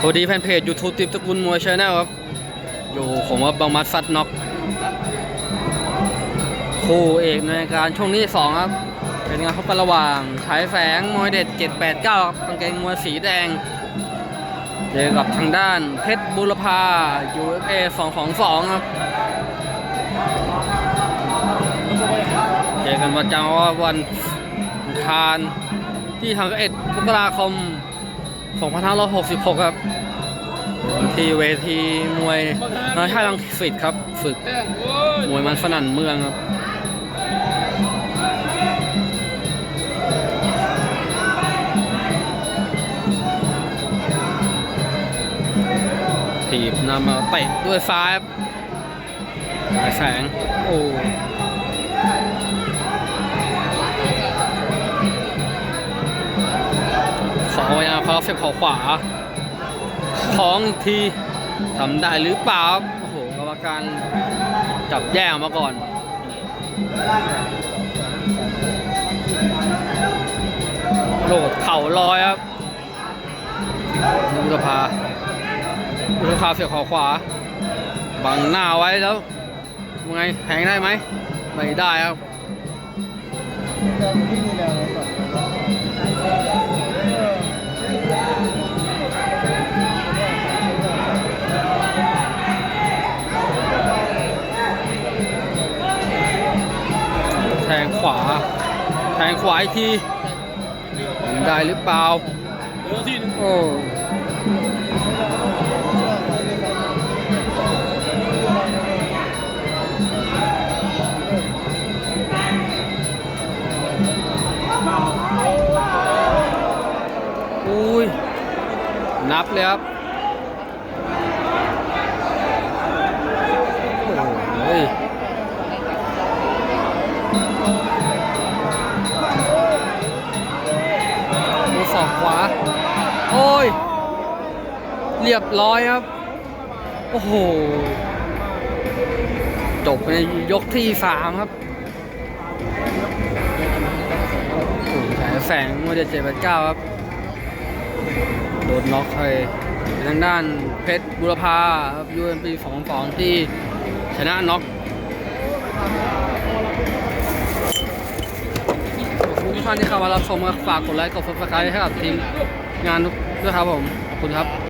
สวัสดีแฟนเพจ YouTube ติบตะกูลมวยชาแนลครับ อยู่ผมว่าบางมัดฟัดน็อกคู่เอกในการช่วงนี้สองครับ เป็นงานพบกันระหว่างฉายแสงมวยเด็ด 789ครับกางเกงมวยสีแดง เจอกับทางด้านเพชรบุรพา USA 222 ครับ เจอกันประจำว่าวันอังคาร ที่ทาง1มกราคม 2566 ครับ ที่เวทีมวยน้าชาติลังสิตครับ ฝึกมวยมันสนั่นเมืองครับถีบนำมาเตะด้วยซ้ายสายแสง โอ้ อพยาเขาเสียบเขาขวาคล้องอีกทีทำได้หรือเปล่าโอ้โหกรรมการจับแย่งมาก่อนโหลดเข่าลอยครับบุรพาบุรพาเสียบเขาขวา บังหน้าไว้แล้วยังไงแทงได้ไหมไม่ได้ครับ แทงขวา แทงขวาอีกทีได้หรือเปล่าโอ้อุ้ย นับเลยครับ ขวา โอ้ย เรียบร้อยครับ โอ้โห จบในยกที่สามครับโอ้แผลแสงมเจ็ดเจ็ดแปดเก้าครับ โดนน็อกไปทางด้านเพชรบุรพาครับยูเอ็มปีสองสองที่ชนะน็อก ท่านที่เข้ามารับชมก็ฝากกดไลค์กดซับสไครต์ให้กับทีมงานด้วยครับผมขอบคุณครับ